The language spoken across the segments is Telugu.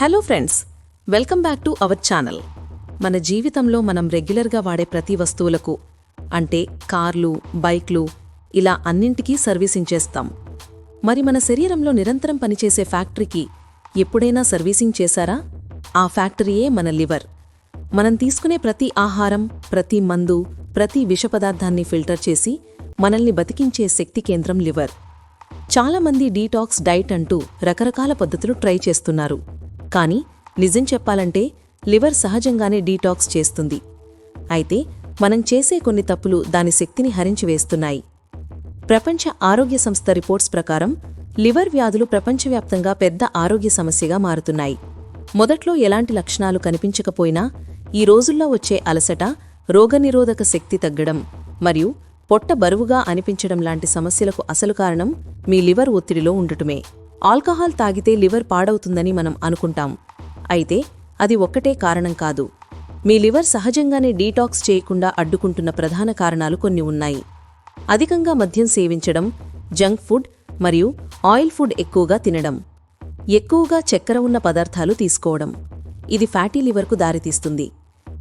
Hello friends welcome back to our channel మన జీవితంలో మనం రెగ్యులర్గా వాడే ప్రతి వస్తువులకు అంటే కార్లు బైక్లు ఇలా అన్నింటికీ సర్వీసింగ్ చేస్తాం మరి మన శరీరంలో నిరంతరం పనిచేసే ఫ్యాక్టరీకి ఎప్పుడైనా సర్వీసింగ్ చేశారా? ఆ ఫ్యాక్టరీయే మన లివర్. మనం తీసుకునే ప్రతి ఆహారం ప్రతి మందు ప్రతి విష పదార్థాన్ని ఫిల్టర్ చేసి మనల్ని బతికించే శక్తి కేంద్రం లివర్. చాలామంది డీటాక్స్ డైట్ అంటూ రకరకాల పద్ధతులు ట్రై చేస్తున్నారు. కానీ నిజం చెప్పాలంటే లివర్ సహజంగానే డీటాక్స్ చేస్తుంది. అయితే మనం చేసే కొన్ని తప్పులు దాని శక్తిని హరించివేస్తున్నాయి ప్రపంచ ఆరోగ్య సంస్థ రిపోర్ట్స్ ప్రకారం లివర్ వ్యాధులు ప్రపంచవ్యాప్తంగా పెద్ద ఆరోగ్య సమస్యగా మారుతున్నాయి. మొదట్లో ఎలాంటి లక్షణాలు కనిపించకపోయినా ఈ రోజుల్లో వచ్చే అలసట రోగనిరోధక శక్తి తగ్గడం మరియు పొట్ట బరువుగా అనిపించడం లాంటి సమస్యలకు అసలు కారణం మీ లివర్ ఒత్తిడిలో ఉండటమే. ఆల్కహాల్ తాగితే లివర్ పాడవుతుందని మనం అనుకుంటాం. అయితే అది ఒక్కటే కారణం కాదు. మీ లివర్ సహజంగానే డీటాక్స్ చేయకుండా అడ్డుకుంటున్న ప్రధాన కారణాలు కొన్ని ఉన్నాయి. అధికంగా మద్యం సేవించడం జంక్ ఫుడ్ మరియు ఆయిల్ ఫుడ్ ఎక్కువగా తినడం ఎక్కువగా చక్కెర ఉన్న పదార్థాలు తీసుకోవడం. ఇది ఫ్యాటీ లివర్కు దారితీస్తుంది.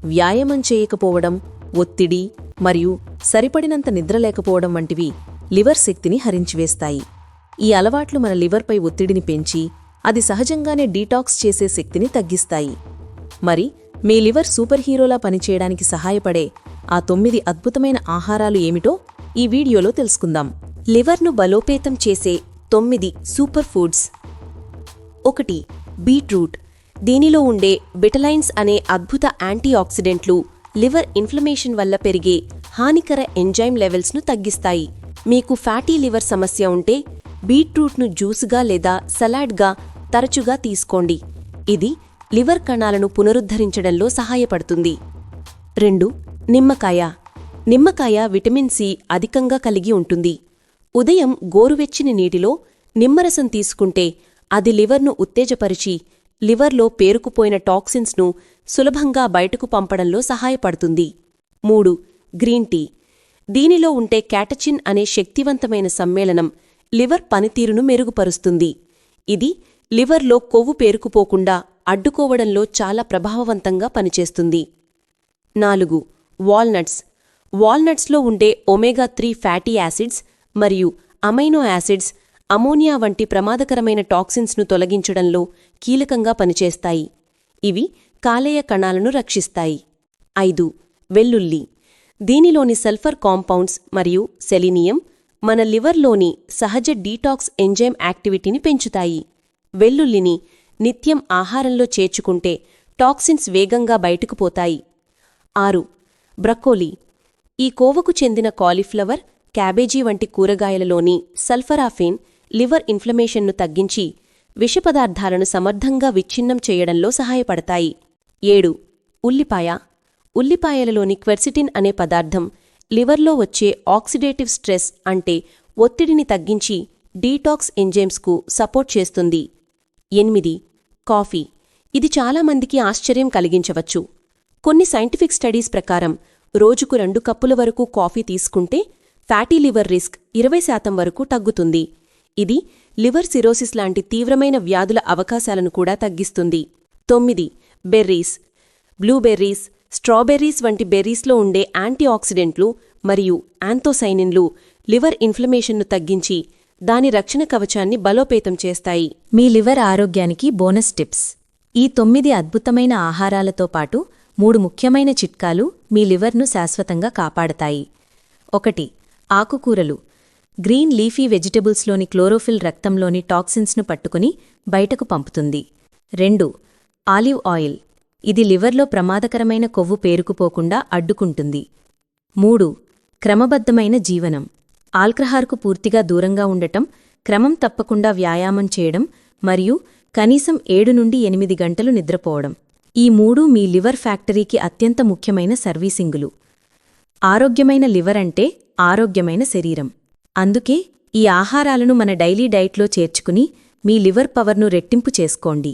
వ్యాయామం చేయకపోవడం ఒత్తిడి మరియు సరిపడినంత నిద్ర లేకపోవడం వంటివి లివర్ శక్తిని హరించివేస్తాయి. ఈ అలవాట్లు మన లివర్పై ఒత్తిడిని పెంచి అది సహజంగానే డీటాక్స్ చేసే శక్తిని తగ్గిస్తాయి. మరి మీ లివర్ సూపర్ హీరోలా పనిచేయడానికి సహాయపడే ఆ తొమ్మిది అద్భుతమైన ఆహారాలు ఏమిటో ఈ వీడియోలో తెలుసుకుందాం. లివర్ను బలోపేతం చేసే తొమ్మిది సూపర్ ఫుడ్స్. ఒకటి బీట్రూట్. దీనిలో ఉండే బిటలైన్స్ అనే అద్భుత యాంటీఆక్సిడెంట్లు లివర్ ఇన్ఫ్లమేషన్ వల్ల పెరిగే హానికర ఎంజైమ్ లెవెల్స్ను తగ్గిస్తాయి. మీకు ఫ్యాటీ లివర్ సమస్య ఉంటే బీట్రూట్ను జ్యూస్గా లేదా సలాడ్గా తరచుగా తీసుకోండి. ఇది లివర్ కణాలను పునరుద్ధరించడంలో సహాయపడుతుంది. రెండు నిమ్మకాయ. నిమ్మకాయ విటమిన్ సి అధికంగా కలిగి ఉంటుంది. ఉదయం గోరువెచ్చని నీటిలో నిమ్మరసం తీసుకుంటే అది లివర్ను ఉత్తేజపరిచి లివర్లో పేరుకుపోయిన టాక్సిన్స్ను సులభంగా బయటకు పంపడంలో సహాయపడుతుంది. మూడు గ్రీన్ టీ. దీనిలో ఉంటే క్యాటచిన్ అనే శక్తివంతమైన సమ్మేళనం లివర్ పనితీరును మెరుగుపరుస్తుంది. ఇది లివర్లో కొవ్వు పేరుకుపోకుండా అడ్డుకోవడంలో చాలా ప్రభావవంతంగా పనిచేస్తుంది. నాలుగు వాల్నట్స్. వాల్నట్స్లో ఉండే ఒమేగా త్రీ ఫ్యాటీ యాసిడ్స్ మరియు అమైనో యాసిడ్స్ అమోనియా వంటి ప్రమాదకరమైన టాక్సిన్స్ను తొలగించడంలో కీలకంగా పనిచేస్తాయి. ఇవి కాలేయ కణాలను రక్షిస్తాయి. ఐదు వెల్లుల్లి. దీనిలోని సల్ఫర్ కాంపౌండ్స్ మరియు సెలీనియం మన లివర్లోని సహజ డీటాక్స్ ఎంజైమ్ యాక్టివిటీని పెంచుతాయి. వెల్లుల్లిని నిత్యం ఆహారంలో చేర్చుకుంటే టాక్సిన్స్ వేగంగా బయటకు పోతాయి. ఆరు బ్రకోలీ. ఈ కోవకు చెందిన కాలీఫ్లవర్ క్యాబేజీ వంటి కూరగాయలలోని సల్ఫరాఫిన్ లివర్ ఇన్ఫ్లమేషన్ను తగ్గించి విషపదార్థాలను సమర్థంగా విచ్ఛిన్నం చేయడంలో సహాయపడతాయి. ఏడు ఉల్లిపాయ. ఉల్లిపాయలలోని క్వెర్సిటిన్ అనే పదార్థం లివర్లో వచ్చే ఆక్సిడేటివ్ స్ట్రెస్ అంటే ఒత్తిడిని తగ్గించి డీటాక్స్ ఎంజైమ్స్కు సపోర్ట్ చేస్తుంది. ఎనిమిది కాఫీ. ఇది చాలామందికి ఆశ్చర్యం కలిగించవచ్చు. కొన్ని సైంటిఫిక్ స్టడీస్ ప్రకారం రోజుకు రెండు కప్పుల వరకు కాఫీ తీసుకుంటే ఫ్యాటీ లివర్ రిస్క్ ఇరవై శాతం వరకు తగ్గుతుంది. ఇది లివర్ సిరోసిస్ లాంటి తీవ్రమైన వ్యాధుల అవకాశాలను కూడా తగ్గిస్తుంది. తొమ్మిది బెర్రీస్. బ్లూబెర్రీస్ స్ట్రాబెర్రీస్ వంటి బెర్రీస్లో ఉండే యాంటీఆక్సిడెంట్లు మరియు యాంతోసైనిన్లు లివర్ ఇన్ఫ్లమేషన్ను తగ్గించి దాని రక్షణ కవచాన్ని బలోపేతం చేస్తాయి. మీ లివర్ ఆరోగ్యానికి బోనస్ టిప్స్. ఈ తొమ్మిది అద్భుతమైన ఆహారాలతో పాటు మూడు ముఖ్యమైన చిట్కాలు మీ లివర్ను శాశ్వతంగా కాపాడతాయి. ఒకటి ఆకుకూరలు. గ్రీన్ లీఫీ వెజిటబుల్స్లోని క్లోరోఫిల్ రక్తంలోని టాక్సిన్స్ను పట్టుకుని బయటకు పంపుతుంది. రెండు ఆలివ్ ఆయిల్. ఇది లివర్లో ప్రమాదకరమైన కొవ్వు పేరుకుపోకుండా అడ్డుకుంటుంది. మూడు క్రమబద్ధమైన జీవనం. ఆల్కహార్కు పూర్తిగా దూరంగా ఉండటం క్రమం తప్పకుండా వ్యాయామం చేయడం మరియు కనీసం ఏడు నుండి ఎనిమిది గంటలు నిద్రపోవడం. ఈ మూడు మీ లివర్ ఫ్యాక్టరీకి అత్యంత ముఖ్యమైన సర్వీసింగులు. ఆరోగ్యమైన లివర్ అంటే ఆరోగ్యమైన శరీరం. అందుకే ఈ ఆహారాలను మన డైలీ డైట్లో చేర్చుకుని మీ లివర్ పవర్ను రెట్టింపు చేసుకోండి.